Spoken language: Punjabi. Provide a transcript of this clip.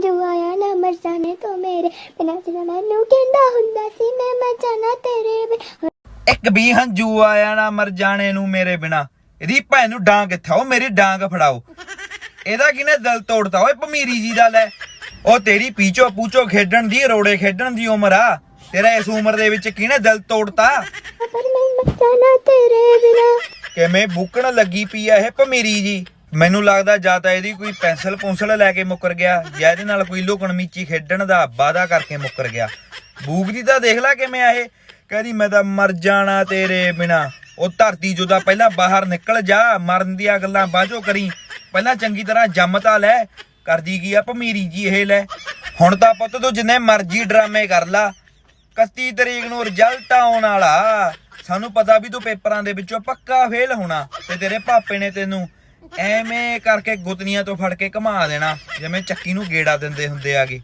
ਜੁਆਇਆ ਨਾ ਮਰ ਜਾਣੇ ਤੂੰ ਮੇਰੇ ਬਿਨਾਂ ਤੇਰਾ ਮੈਨੂੰ ਕਹਿੰਦਾ ਹੁੰਦਾ ਸੀ ਮੈਂ ਮਰ ਜਾਣਾ ਤੇਰੇ ਬਿਨ ਇੱਕ ਵੀ ਹੰਝੂ ਆਇਆ ਨਾ ਮਰ ਜਾਣੇ ਨੂੰ ਮੇਰੇ ਬਿਨਾ। ਇਹਦੀ ਭੈਣ ਨੂੰ ਡਾਂਗ ਇੱਥੇ ਆਓ ਮੇਰੀ ਡਾਂਗ ਫੜਾਓ। ਇਹਦਾ ਕਿਨੇ ਦਿਲ ਤੋੜਤਾ? ਓਏ ਭਮੀਰੀ ਜੀ ਦਾ ਲੈ। ਉਹ ਤੇਰੀ ਪੀਚੋ ਪੂਚੋ ਖੇਡਣ ਦੀ ਰੋੜੇ ਖੇਡਣ ਦੀ ਉਮਰ ਆ। ਤੇਰਾ ਇਸ ਉਮਰ ਦੇ ਵਿੱਚ ਕਿਨੇ ਦਿਲ ਤੋੜਤਾ? ਪਰ ਮੈਂ ਮਰ ਜਾਣਾ ਤੇਰੇ ਬਿਨਾ। ਕਿਵੇਂ ਬੁੱਕਣ ਲੱਗੀ ਪਈ ਆ ਇਹ ਭਮੀਰੀ ਜੀ? ਮੈਨੂੰ ਲੱਗਦਾ ਜਾਂ ਤਾਂ ਇਹਦੀ ਕੋਈ ਪੈਨਸਲ ਪੁੰਸਲ ਲੈ ਕੇ ਮੁੱਕਰ ਗਿਆ ਜਾਂ ਇਹਦੇ ਨਾਲ ਕੋਈ ਲੁਕਣ ਮੀਚੀ ਖੇਡਣ ਦਾ ਵਾਅਦਾ ਕਰਕੇ ਮੁੱਕਰ ਗਿਆ। ਬੂਬ ਬੂਕਦੀ ਤਾਂ ਦੇਖ ਲੈ ਕਿਵੇਂ ਆ ਇਹ। ਕਹਿੰਦੀ, ਮੈਂ ਤਾਂ ਮਰ ਜਾਣਾ ਤੇਰੇ ਬਿਨਾ। ਉਹ ਧਰਤੀ ਜੋਦਾ ਪਹਿਲਾਂ ਬਾਹਰ ਨਿਕਲ ਜਾ, ਮਰਨ ਦੀਆਂ ਗੱਲਾਂ ਬਾਝੋ ਕਰੀ। ਪਹਿਲਾਂ ਚੰਗੀ ਤਰ੍ਹਾਂ ਜੰਮ ਤਾਂ ਲੈ, ਕਰਦੀ ਕੀ ਆ ਭਮੀਰੀ ਜੀ ਇਹ ਲੈ। ਹੁਣ ਤਾਂ ਪੁੱਤ ਤੂੰ ਜਿੰਨੇ ਮਰਜ਼ੀ ਡਰਾਮੇ ਕਰ ਲਾ। 31 ਤਰੀਕ ਨੂੰ ਰਿਜ਼ਲਟ ਆਉਣ ਵਾਲਾ। ਸਾਨੂੰ ਪਤਾ ਵੀ ਤੂੰ ਪੇਪਰਾਂ ਦੇ ਵਿੱਚੋਂ ਪੱਕਾ ਫੇਲ ਹੋਣਾ ਤੇ ਤੇਰੇ ਪਾਪੇ ਨੇ ਤੈਨੂੰ ਐਵੇਂ ਕਰਕੇ ਗੁੱਤਨੀਆਂ ਤੋਂ ਫੜ ਕੇ ਘੁਮਾ ਦੇਣਾ, ਜਿਵੇਂ ਚੱਕੀ ਨੂੰ ਗੇੜਾ ਦਿੰਦੇ ਹੁੰਦੇ ਆਗੇ।